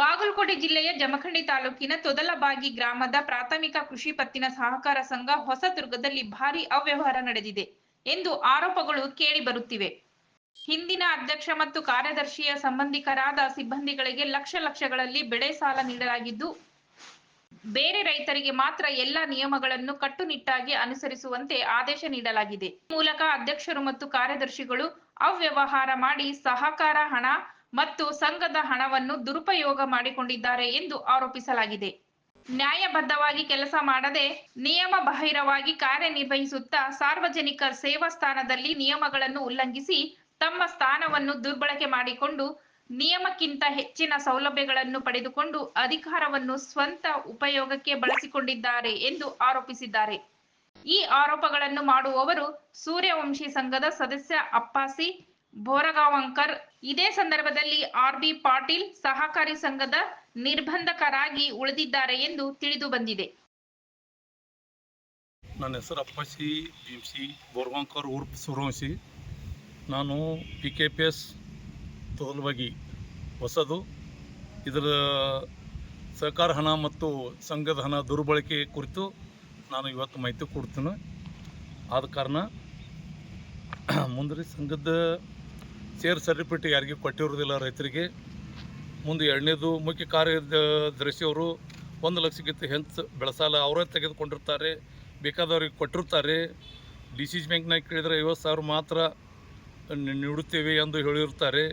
ಬಾಗಲಕೋಟೆ ಜಿಲ್ಲೆಯ ಜಮಖಂಡಿ ತಾಲೂಕಿನ ತೊದಲಬಾಗಿ ಗ್ರಾಮದ ಪ್ರಾಥಮಿಕ ಕೃಷಿ ಪತ್ತಿನ ಸಹಕಾರ ಸಂಘ ಹೊಸದುರ್ಗದಲ್ಲಿ ಭಾರಿ ಅವ್ಯವಹಾರ ನಡೆದಿದೆ ಎಂದು ಆರೋಪಗಳು ಕೇಳಿಬರುತ್ತಿವೆ ಹಿಂದಿನ ಅಧ್ಯಕ್ಷ ಮತ್ತು ಕಾರ್ಯದರ್ಶಿಯ ಸಂಬಂಧಿಕರಾದ ಸಿಬ್ಬಂದಿಗಳಿಗೆ ಲಕ್ಷ ಲಕ್ಷಗಳಲ್ಲಿ ಬೆಳೆ ಸಾಲ ನೀಡಲಾಗಿದ್ದು, ಬೇರೆ ರೈತರಿಗೆ ಮಾತ್ರ ಎಲ್ಲ ನಿಯಮಗಳನ್ನು ಕಟ್ಟುನಿಟ್ಟಾಗಿ ಅನುಸರಿಸುವಂತೆ ಆದೇಶ ನೀಡಲಾಗಿದೆ. ಮೂಲಕ ಅಧ್ಯಕ್ಷರು ಮತ್ತು ಕಾರ್ಯದರ್ಶಿಗಳು ಅವ್ಯವಹಾರ ಮಾಡಿ ಸಹಕಾರ, ಹಣ ಮತ್ತು ಸಂಘದ ಹಣವನ್ನು ದುರುಪಯೋಗ ಮಾಡಿಕೊಂಡಿದ್ದಾರೆ ಎಂದು ಆರೋಪಿಸಲಾಗಿದೆ. ನ್ಯಾಯಬದ್ಧವಾಗಿ ಕೆಲಸ ಮಾಡದೆ ನಿಯಮ ಬಾಹಿರವಾಗಿ ಕಾರ್ಯನಿರ್ವಹಿಸುತ್ತಾ ಸಾರ್ವಜನಿಕ ಸೇವಾ ಸ್ಥಾನದಲ್ಲಿ ನಿಯಮಗಳನ್ನು ಉಲ್ಲಂಘಿಸಿ ತಮ್ಮ ಸ್ಥಾನವನ್ನು ದುರ್ಬಳಕೆ ಮಾಡಿಕೊಂಡು ನಿಯಮಕ್ಕಿಂತ ಹೆಚ್ಚಿನ ಸೌಲಭ್ಯಗಳನ್ನು ಪಡೆದುಕೊಂಡು ಅಧಿಕಾರವನ್ನು ಸ್ವಂತ ಉಪಯೋಗಕ್ಕೆ ಬಳಸಿಕೊಂಡಿದ್ದಾರೆ ಎಂದು ಆರೋಪಿಸಿದ್ದಾರೆ. ಈ ಆರೋಪಗಳನ್ನು ಮಾಡುವವರು ಸೂರ್ಯವಂಶಿ ಸಂಘದ ಸದಸ್ಯ ಅಪ್ಪಾಸಿ ಬೋರಗಾಂವ್ಕರ್ ಇದೇ ಸಂದರ್ಭದಲ್ಲಿ ಆರ್ ಬಿ ಪಾಟೀಲ್ ಸಹಕಾರಿ ಸಂಘದ ನಿರ್ಬಂಧಕರಾಗಿ ಉಳಿದಿದ್ದಾರೆ ಎಂದು ತಿಳಿದು ಬಂದಿದೆ. ನನ್ನ ಹೆಸರು ಅಪ್ಪಾಸಿ ಭೀಮ್ಸಿ ಬೋರ್ಗಾಂಕರ್ ಉರ್ಫ್ ಸೂರ್ಯವಂಶಿ. ನಾನು ಪಿ ಕೆ ಪಿ ಎಸ್ ಹೊಸದು. ಇದರ ಸಹಕಾರ ಹಣ ಮತ್ತು ಸಂಘದ ಹಣ ದುರ್ಬಳಕೆ ಕುರಿತು ನಾನು ಇವತ್ತು ಮಾಹಿತಿ ಕೊಡ್ತೀನಿ. ಆದ ಕಾರಣ ಮುಂದ್ರಿ ಸಂಘದ ಶೇರ್ ಸರ್ಟಿಫಿಕೇಟ್ ಯಾರಿಗೂ ಕೊಟ್ಟಿರೋದಿಲ್ಲ ರೈತರಿಗೆ. ಮುಂದೆ ಎರಡನೇದು ಮುಖ್ಯ ಕಾರ್ಯದರ್ಶಿಯವರು ಒಂದು ಲಕ್ಷಕ್ಕಿಂತ ಹೆಚ್ಚು ಬೆಳೆಸಾಲ ಅವರೇ ತೆಗೆದುಕೊಂಡಿರ್ತಾರೆ. ಬೇಕಾದವ್ರಿಗೆ ಕೊಟ್ಟಿರ್ತಾರೆ. ಡಿ ಸಿ ಬ್ಯಾಂಕ್ನಾಗ ಕೇಳಿದರೆ ಐವತ್ತು ಸಾವಿರ ಮಾತ್ರ ನೀಡುತ್ತೇವೆ ಎಂದು ಹೇಳಿರ್ತಾರೆ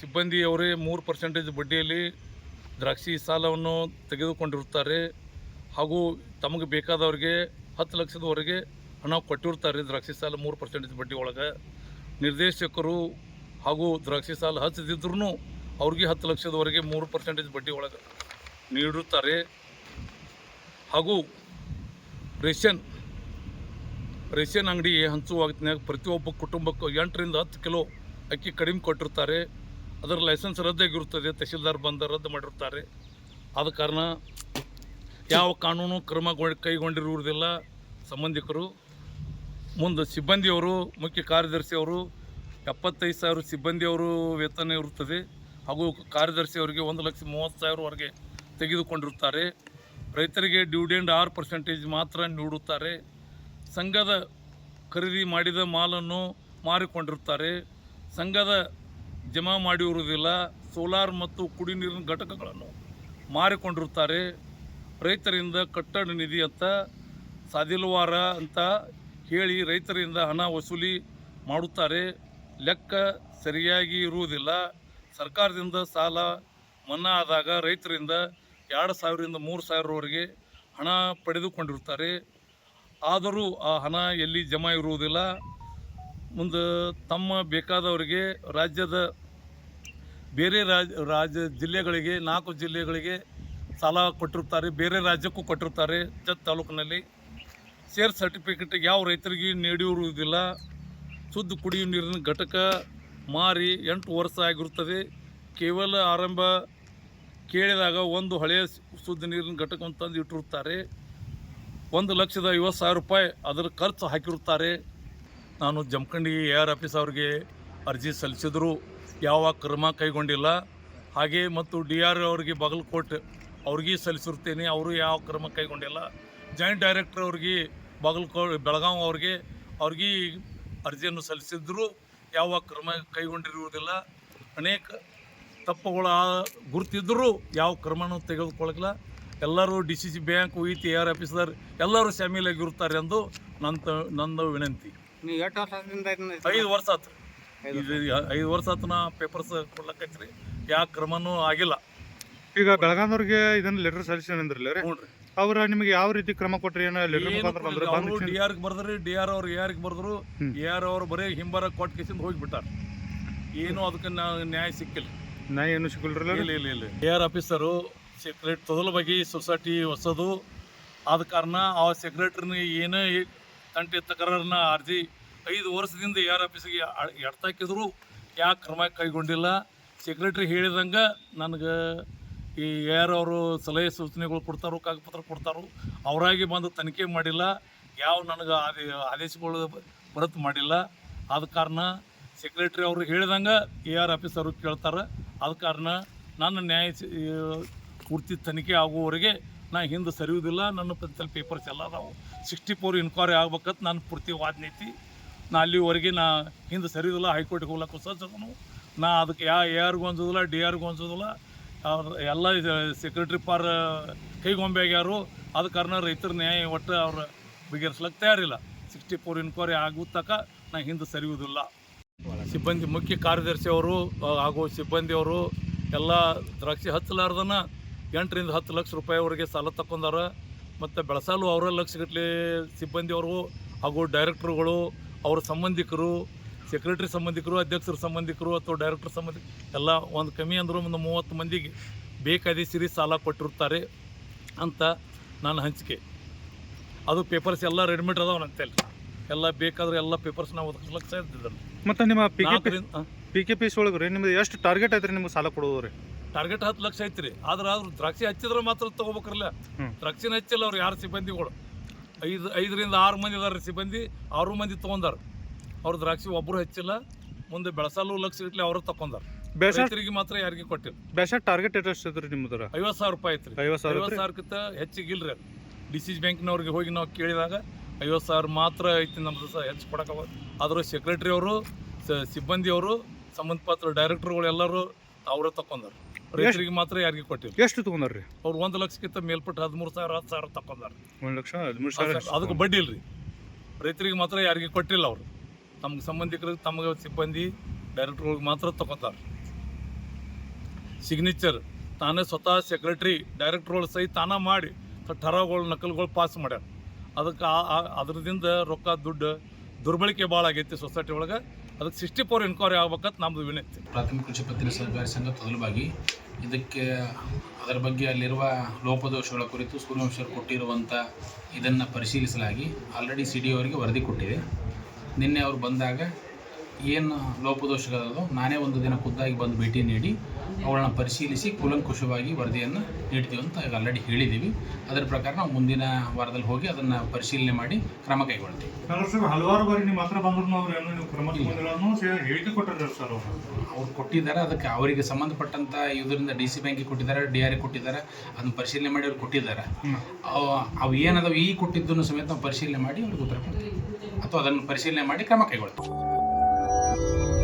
ಸಿಬ್ಬಂದಿಯವರೇ ಮೂರು ಪರ್ಸೆಂಟೇಜ್ ಬಡ್ಡಿಯಲ್ಲಿ ದ್ರಾಕ್ಷಿ ಸಾಲವನ್ನು ತೆಗೆದುಕೊಂಡಿರುತ್ತಾರೆ. ಹಾಗೂ ತಮಗೆ ಬೇಕಾದವ್ರಿಗೆ ಹತ್ತು ಲಕ್ಷದವರೆಗೆ ಹಣ ಕೊಟ್ಟಿರ್ತಾರೆ ದ್ರಾಕ್ಷಿ ಸಾಲ ಮೂರು ಪರ್ಸೆಂಟೇಜ್ ಬಡ್ಡಿ ಒಳಗೆ. ನಿರ್ದೇಶಕರು ಹಾಗೂ ದ್ರಾಕ್ಷಿ ಸಾಲ ಹಚ್ಚದಿದ್ರೂ ಅವ್ರಿಗೆ ಹತ್ತು ಲಕ್ಷದವರೆಗೆ ಮೂರು ಪರ್ಸೆಂಟೇಜ್ ಬಡ್ಡಿ ಒಳಗೆ ನೀಡುತ್ತಾರೆ ಹಾಗೂ ರೇಷನ್ ರೇಷನ್ ಅಂಗಡಿ ಹಂಚುವಾಗ ಪ್ರತಿಯೊಬ್ಬ ಕುಟುಂಬಕ್ಕೂ ಎಂಟರಿಂದ ಹತ್ತು ಕಿಲೋ ಅಕ್ಕಿ ಕಡಿಮೆ ಕೊಟ್ಟಿರ್ತಾರೆ ಅದರ ಲೈಸೆನ್ಸ್ ರದ್ದಾಗಿರುತ್ತದೆ, ತಹಶೀಲ್ದಾರ್ ಬಂದ ರದ್ದು ಮಾಡಿರ್ತಾರೆ ಆದ ಕಾರಣ ಯಾವ ಕಾನೂನು ಕ್ರಮ ಕೈಗೊಂಡಿರುವುದಿಲ್ಲ. ಸಂಬಂಧಿಕರು ಮುಂದೆ ಸಿಬ್ಬಂದಿಯವರು, ಮುಖ್ಯ ಕಾರ್ಯದರ್ಶಿಯವರು ಎಪ್ಪತ್ತೈದು ಸಾವಿರ ಸಿಬ್ಬಂದಿಯವರು ವೇತನ ಇರುತ್ತದೆ. ಹಾಗೂ ಕಾರ್ಯದರ್ಶಿಯವರಿಗೆ ಒಂದು ಲಕ್ಷ ಮೂವತ್ತು ಸಾವಿರವರೆಗೆ ತೆಗೆದುಕೊಂಡಿರುತ್ತಾರೆ. ರೈತರಿಗೆ ಡಿವಿಡೆಂಡ್ ಆರು ಪರ್ಸೆಂಟೇಜ್ ಮಾತ್ರ ನೀಡುತ್ತಾರೆ. ಸಂಘದ ಖರೀದಿ ಮಾಡಿದ ಮಾಲನ್ನು ಮಾರಿಕೊಂಡಿರುತ್ತಾರೆ. ಸಂಘದ ಜಮಾ ಮಾಡಿರುವುದಿಲ್ಲ. ಸೋಲಾರ್ ಮತ್ತು ಕುಡಿ ನೀರಿನ ಘಟಕಗಳನ್ನು ಮಾರಿಕೊಂಡಿರುತ್ತಾರೆ. ರೈತರಿಂದ ಕಟ್ಟಡ ನಿಧಿ ಅಂತ, ಸಾದಿಲ್ವಾರ ಅಂತ ಹೇಳಿ ರೈತರಿಂದ ಹಣ ವಸೂಲಿ ಮಾಡುತ್ತಾರೆ. ಲೆಕ್ಕ ಸರಿಯಾಗಿ ಇರುವುದಿಲ್ಲ. ಸರ್ಕಾರದಿಂದ ಸಾಲ ಮನ್ನಾ ಆದಾಗ ರೈತರಿಂದ ಎರಡು ಸಾವಿರದಿಂದ ಮೂರು ಸಾವಿರವರೆಗೆ ಹಣ ಪಡೆದುಕೊಂಡಿರುತ್ತಾರೆ. ಆದರೂ ಆ ಹಣ ಎಲ್ಲಿ ಜಮಾ ಇರುವುದಿಲ್ಲ. ಮುಂದೆ ತಮ್ಮ ಬೇಕಾದವರಿಗೆ ರಾಜ್ಯದ ಬೇರೆ ರಾಜ, ರಾಜ್ಯ ಜಿಲ್ಲೆಗಳಿಗೆ ನಾಲ್ಕು ಜಿಲ್ಲೆಗಳಿಗೆ ಸಾಲ ಕೊಟ್ಟಿರ್ತಾರೆ ಬೇರೆ ರಾಜ್ಯಕ್ಕೂ ಕೊಟ್ಟಿರ್ತಾರೆ ಜತ್ ತಾಲೂಕಿನಲ್ಲಿ ಶೇರ್ ಸರ್ಟಿಫಿಕೇಟ್ ಯಾವ ರೈತರಿಗೆ ನೀಡಿರುವುದಿಲ್ಲ ಶುದ್ಧ ಕುಡಿಯುವ ನೀರಿನ ಘಟಕ ಮಾರಿ ಎಂಟು ವರ್ಷ ಆಗಿರುತ್ತದೆ. ಕೇವಲ ಆರಂಭ ಕೇಳಿದಾಗ ಒಂದು ಹಳೆಯ ಶುದ್ಧ ನೀರಿನ ಘಟಕವನ್ನು ತಂದು ಇಟ್ಟಿರುತ್ತಾರೆ. ಒಂದು ಲಕ್ಷದ ಐವತ್ತು ಸಾವಿರ ರೂಪಾಯಿ ಅದರ ಖರ್ಚು ಹಾಕಿರುತ್ತಾರೆ. ನಾನು ಜಮಖಂಡಿ ಎ ಆರ್ ಆಫೀಸ್ ಅವ್ರಿಗೆ ಅರ್ಜಿ ಸಲ್ಲಿಸಿದ್ರು. ಯಾವ ಕ್ರಮ ಕೈಗೊಂಡಿಲ್ಲ. ಹಾಗೆ ಮತ್ತು ಡಿ ಆರ್ ಅವರಿಗೆ ಬಾಗಲಕೋಟೆ ಅವ್ರಿಗೆ ಸಲ್ಲಿಸಿರ್ತೇನೆ ಅವರು ಯಾವ ಕ್ರಮ ಕೈಗೊಂಡಿಲ್ಲ. ಜಾಯಿಂಟ್ ಡೈರೆಕ್ಟರ್ ಅವ್ರಿಗೆ ಬಾಗಲಕೋ ಬೆಳಗಾವಿ ಅವ್ರಿಗೆ ಅವ್ರಿಗೆ ಅರ್ಜಿಯನ್ನು ಸಲ್ಲಿಸಿದ್ರು. ಯಾವ ಕ್ರಮ ಕೈಗೊಂಡಿರುವುದಿಲ್ಲ. ಅನೇಕ ತಪ್ಪುಗಳ ಗುರುತಿದ್ದರೂ ಯಾವ ಕ್ರಮನೂ ತೆಗೆದುಕೊಳ್ಳಲಿಲ್ಲ ಎಲ್ಲರೂ ಡಿ ಸಿ ಸಿ ಬ್ಯಾಂಕ್ ಉಯಿತಿ ಎ ಆರ್ ಆಫೀಸರ್ ಎಲ್ಲರೂ ಶಾಮೀಲಾಗಿರುತ್ತಾರೆ ಎಂದು ನನ್ನ ನನ್ನ ವಿನಂತಿ. ಐದು ವರ್ಷ ಆತು. ಐದು ವರ್ಷ. ಆತು ನಾ ಪೇಪರ್ಸ್ ಕೊಡ್ಲಕ್ಕೈತ್ರಿ ಯಾವ ಕ್ರಮನೂ ಆಗಿಲ್ಲ. ಈಗ ಬೆಳಗಾಂದವ್ರಿಗೆ ಇದನ್ನ ಲೆಟರ್ ಸಲ್ಲಿಸಿ ಅಂದ್ರಲ್ಲ ರೀ? ಹ್ಞೂ ರೀ. ಅವ್ರ ನಿಮಗೆ ಯಾವ ರೀತಿ ಕ್ರಮ ಕೊಟ್ರಿ ಏನೋ ಲೆಟರ್ ಮುಖಾಂತರ ಬಂದ್ರೆ ಬಂದು ಡಿ ಆರ್ಗೆ ಬರ್ದ್ರಿ ಡಿ ಆರ್ ಅವ್ರು ಎ ಬರ್ದ್ರು. ಎ ಆರ್ ಅವ್ರು ಬರೀ ಹಿಂಬರ ಕೊಟ್ಟು ಕಿಸಿಂದ ಹೋಗಿಬಿಟ್ಟಾರ. ಏನು ಅದಕ್ಕೆ ನ್ಯಾಯ ಸಿಕ್ಕಿಲ್ಲ. ನ್ಯಾಯ ಏನು ಸಿಕ್ಕಿಲ್ಲ ಇಲ್ಲ ಇಲ್ಲ ಇಲ್ಲ. ಎ ಆರ್ ಆಫೀಸರು ಸೆಕ್ರೆಟ್ ಬಗ್ಗೆ ಸೊಸೈಟಿ ಹೊಸದು. ಆದ ಕಾರಣ ಆ ಸೆಕ್ರೆಟ್ರಿನ ಏನು ತಂಟೆ ತಕರಾರನ್ನ ಅರ್ಜಿ ಐದು ವರ್ಷದಿಂದ ಎ ಆರ್ ಆಫೀಸಿಗೆ ಎಡ್ತಾಕಿದ್ರು. ಯಾಕೆ ಕ್ರಮ ಕೈಗೊಂಡಿಲ್ಲ? ಸೆಕ್ರೆಟ್ರಿ ಹೇಳಿದಂಗೆ ನನಗೆ ಈ ಅವರು ಸಲಹೆ ಸೂಚನೆಗಳು ಕೊಡ್ತಾರೋ ಕಾಗಪತ್ರ ಕೊಡ್ತಾರೋ, ಅವರಾಗಿ ಬಂದು ತನಿಖೆ ಮಾಡಿಲ್ಲ, ಯಾವ ನನಗೆ ಆದೇ, ಆದೇಶಗಳು ಬರತ್ ಮಾಡಿಲ್ಲ. ಆದ ಕಾರಣ ಸೆಕ್ರೆಟ್ರಿ ಅವರು ಹೇಳಿದಂಗೆ ಎ ಆರ್ ಆಫೀಸರು ಕೇಳ್ತಾರೆ. ಆದ ಕಾರಣ ನನ್ನ ನ್ಯಾಯ ಪೂರ್ತಿ ತನಿಖೆ ಆಗುವವರೆಗೆ ನಾ ಹಿಂದೆ ಸರಿಯುವುದಿಲ್ಲ. ನನ್ನ ಪಂಚಲ್ ಪೇಪರ್ಸ್ ಎಲ್ಲ ಅದಾವು. ಸಿಕ್ಸ್ಟಿ ಫೋರ್ ಇನ್ಕ್ವೈರಿ ಆಗ್ಬೇಕಂತ ನಾನು ಪೂರ್ತಿ ವಾದ ನೀತಿ. ನಾ ಅಲ್ಲಿವರೆಗೆ ನಾ ಹಿಂದೆ ಸರಿಯುವುದಿಲ್ಲ ಹೈಕೋರ್ಟ್ಗೆ ಹೋಗ್ಲಕ್ಕೆ ಸಹ ನಾ ಅದಕ್ಕೆ ಯಾ ಎ ಆರ್ಗೂ ಅನ್ಸೋದಿಲ್ಲ ಡಿ ಆರ್ಗೂ ಅನ್ಸೋದಿಲ್ಲ. ಅವ್ರು ಎಲ್ಲ ಸೆಕ್ರೆಟ್ರಿ ಪಾರ್, ಕೈಗೊಂಬೆ ಆಗ್ಯಾರು ಅದ ಕಾರಣ ರೈತರ ನ್ಯಾಯ ಒಟ್ಟು ಅವ್ರು ಬಗೆಹರಿಸ್ಲಕ್ಕೆ ತಯಾರಿಲ್ಲ. ಸಿಕ್ಸ್ಟಿ ಫೋರ್ ಇನ್ಕ್ವೈರಿ ಆಗೋ ತಕ್ಕ ನಾ ಹಿಂದೆ ಸರಿಯುವುದಿಲ್ಲ ಸಿಬ್ಬಂದಿ ಮುಖ್ಯ ಕಾರ್ಯದರ್ಶಿ ಅವರು ಹಾಗೂ ಸಿಬ್ಬಂದಿಯವರು ಎಲ್ಲ ದ್ರಾಕ್ಷಿ ಹಚ್ಚಲಾರ್ದನ ಎಂಟರಿಂದ ಹತ್ತು ಲಕ್ಷ ರೂಪಾಯಿವರೆಗೆ ಸಾಲ ತಗೊಂಡಾರ ಮತ್ತು ಬೆಳಸಾಲು ಅವರ ಲಕ್ಷಗಟ್ಟಲೆ ಸಿಬ್ಬಂದಿಯವರು ಹಾಗೂ ಡೈರೆಕ್ಟ್ರುಗಳು, ಅವ್ರ ಸಂಬಂಧಿಕರು ಸೆಕ್ರೆಟರಿ ಸಂಬಂಧಿಕರು ಅಧ್ಯಕ್ಷರ ಸಂಬಂಧಿಕರು ಅಥವಾ ಡೈರೆಕ್ಟರ್ ಸಂಬಂಧಿ ಎಲ್ಲ ಒಂದು ಕಮ್ಮಿ ಅಂದರೂ ಒಂದು ಮೂವತ್ತು ಮಂದಿಗೆ ಬೇಕಾದ ಸಿರಿ ಸಾಲ ಕೊಟ್ಟಿರ್ತಾರೆ ಅಂತ ನಾನು ಹಂಚಿಕೆ. ಅದು ಪೇಪರ್ಸ್ ಎಲ್ಲ ರೆಡಿಮೇಡ್ ಅದಾವ ಅಂತೇಳಿ ಎಲ್ಲ ಬೇಕಾದ್ರೆ ಎಲ್ಲ ಪೇಪರ್ಸ್ ನಾವು ಒದಗಿಸ್ಲಕ್ಕೆ ಸಾಧ್ಯ ಮತ್ತೆ ನಿಮ್ಮ P K P P K P ಒಳಗೆ ರೀ ನಿಮ್ದು ಎಷ್ಟು ಟಾರ್ಗೆಟ್ ಐತ್ರಿ ನಿಮ್ಗೆ ಸಾಲ ಕೊಡೋದು ರೀ ಟಾರ್ಗೆಟ್ ಹತ್ತು ಲಕ್ಷ ಐತ್ರಿ. ಆದ್ರೆ ಆದ್ರೂ ದ್ರಾಕ್ಷಿ ಹಚ್ಚಿದ್ರೆ ಮಾತ್ರ ತಗೋಬೇಕಲ್ಲ. ದ್ರಾಕ್ಷಿನ ಹಚ್ಚಿಲ್ಲ ಅವ್ರು ಯಾರು ಸಿಬ್ಬಂದಿಗಳು? ಐದು ಐದರಿಂದ ಆರು ಮಂದಿ ಅದಾರ ಸಿಬ್ಬಂದಿ. ಆರು ಮಂದಿ ತೊಗೊಂಡಾರ. ಅವ್ರು ದ್ರಾಕ್ಷಿ ಒಬ್ಬರು ಹೆಚ್ಚಿಲ್ಲ ಮುಂದೆ ಬೆಳಸಲು ಲಕ್ಷ ಇಟ್ಲಿ ಅವರು ತಕೊಂಡಾರ ಬೇಸ ರೈತರಿಗೆ ಮಾತ್ರ ಯಾರಿಗೆ ಕೊಟ್ಟಿಲ್ಲ. ಬೇಸ ಟಾರ್ಗೆಟ್ ಎಷ್ಟು ಐತ್ರಿ ನಿಮ್ದು ಐವತ್ತು ಸಾವಿರ ರೂಪಾಯಿ ಐತ್ರಿ. ಐವತ್ತು ಸಾವಿರ ಐವತ್ತು ಸಾವಿರಕ್ಕಿಂತ ಹೆಚ್ಚಿಗೆ ಇಲ್ರಿ ಅದು. ಡಿ ಸಿ ಬ್ಯಾಂಕ್ನವ್ರಿಗೆ ಹೋಗಿ ನಾವು ಕೇಳಿದಾಗ ಐವತ್ತು ಸಾವಿರ ಮಾತ್ರ ಐತಿ ನಮ್ದು ಸಹ ಹೆಚ್ಚು ಕೊಡಕವ ಆದರೂ ಸೆಕ್ರೆಟ್ರಿ ಅವರು ಸಿಬ್ಬಂದಿಯವರು ಸಂಬಂಧಪಟ್ಟ ಡೈರೆಕ್ಟರ್ಗಳು ಎಲ್ಲರೂ ಅವರೇ ತಕೊಂಡಾರ ರೈತರಿಗೆ ಮಾತ್ರ ಯಾರಿಗೆ ಕೊಟ್ಟಿಲ್ಲ. ಎಷ್ಟು ತಗೊಂಡ್ರಿ ಅವ್ರು ಒಂದು ಲಕ್ಷಕ್ಕಿಂತ ಮೇಲ್ಪಟ್ಟು ಹದಿಮೂರು ಸಾವಿರ ಹತ್ತು ಸಾವಿರ ತಕೊಂಡಾರ ಒಂದು ಲಕ್ಷ ಹದಿಮೂರು ಸಾವಿರ ಅದಕ್ಕೆ ಬಡ್ಡಿ ಇಲ್ರಿ. ರೈತರಿಗೆ ಮಾತ್ರ ಯಾರಿಗೆ ಕೊಟ್ಟಿಲ್ಲ ಅವರು. ತಮ್ಗೆ ಸಂಬಂಧಿಕರಿಗೆ ತಮಗೆ ಸಿಬ್ಬಂದಿ ಡೈರೆಕ್ಟರ್ಗಳಿಗೆ ಮಾತ್ರ ತಗೋತಾರೆ. ಸಿಗ್ನೇಚರ್ ತಾನೇ ಸ್ವತಃ ಸೆಕ್ರೆಟ್ರಿ ಡೈರೆಕ್ಟ್ರ್ಗಳು ಸಹಿ ತಾನ ಮಾಡಿ ಠರಾವ್ಗಳು, ನಕಲುಗಳು ಪಾಸ್ ಮಾಡ್ಯಾರ. ಅದಕ್ಕೆ ಅದರದಿಂದ ರೊಕ್ಕ, ದುಡ್ಡು ದುರ್ಬಳಕೆ ಭಾಳ ಆಗೈತಿ ಸೊಸೈಟಿ ಒಳಗೆ. ಅದಕ್ಕೆ ಸಿಕ್ಸ್ಟಿ ಫೋರ್ ಎನ್ಕ್ವೈರಿ ಆಗ್ಬೇಕಂತ ನಮ್ಮದು ವಿನಂತಿ. ಪ್ರಾಥಮಿಕ ಕೃಷಿ ಪತ್ತಿನ ಸಹಕಾರಿ ಸಂಘ ತೊದಲುವಾಗಿ ಇದಕ್ಕೆ ಅದರ ಬಗ್ಗೆ ಅಲ್ಲಿರುವ ಲೋಪದೋಷಗಳ ಕುರಿತು ಸೂರ್ಯವಂಶರು ಕೊಟ್ಟಿರುವಂಥ ಇದನ್ನು ಪರಿಶೀಲಿಸಲಾಗಿ ಆಲ್ರೆಡಿ ಸಿ ಡಿ ಅವರಿಗೆ ವರದಿ ಕೊಟ್ಟಿದೆ. ನಿನ್ನೆ ಅವರು ಬಂದಾಗ ಏನು ಲೋಪದೋಷಗಳು ನಾನೇ ಒಂದು ದಿನ ಖುದ್ದಾಗಿ ಬಂದು ಭೇಟಿ ನೀಡಿ ಅವುಗಳನ್ನ ಪರಿಶೀಲಿಸಿ ಕುಲಂಕುಶವಾಗಿ ವರದಿಯನ್ನು ನೀಡ್ತೀವಿ ಅಂತ ಈಗ ಆಲ್ರೆಡಿ ಹೇಳಿದ್ದೀವಿ ಅದರ ಪ್ರಕಾರ ನಾವು ಮುಂದಿನ ವಾರದಲ್ಲಿ ಹೋಗಿ ಅದನ್ನು ಪರಿಶೀಲನೆ ಮಾಡಿ ಕ್ರಮ ಕೈಗೊಳ್ತೀವಿ. ಸರ್ ಹಲವಾರು ಬಾರಿ ನಿಮ್ಮ ಹತ್ರ ಬಂದ್ರು ಅವ್ರು ಏನು ನೀವು ಕ್ರಮ ತಗೊಂಡಿಲ್ಲ ಹೇಳಿಕೆ ಕೊಟ್ಟಿದ್ದಾರೆ ಸರ್ ಅವರು. ಅವ್ರು ಕೊಟ್ಟಿದ್ದಾರೆ ಅದಕ್ಕೆ ಅವರಿಗೆ ಸಂಬಂಧಪಟ್ಟಂಥ ಇದರಿಂದ ಡಿ ಸಿ ಬ್ಯಾಂಕಿಗೆ ಕೊಟ್ಟಿದ್ದಾರೆ ಡಿ ಆರ್ ಕೊಟ್ಟಿದ್ದಾರೆ ಅದನ್ನ ಪರಿಶೀಲನೆ ಮಾಡಿ ಅವ್ರು ಕೊಟ್ಟಿದ್ದಾರೆ. ಅವು ಅವು ಏನದಾವ ಈ ಕೊಟ್ಟಿದ್ದನ್ನು ಸಮೇತ ನಾವು ಪರಿಶೀಲನೆ ಮಾಡಿ ಅವ್ರಿಗೆ ಉತ್ತರ ಕೊಡ್ತೀವಿ. ಅಥವಾ ಅದನ್ನು ಪರಿಶೀಲನೆ ಮಾಡಿ ಕ್ರಮ ಕೈಗೊಳ್ತೀವಿ. Música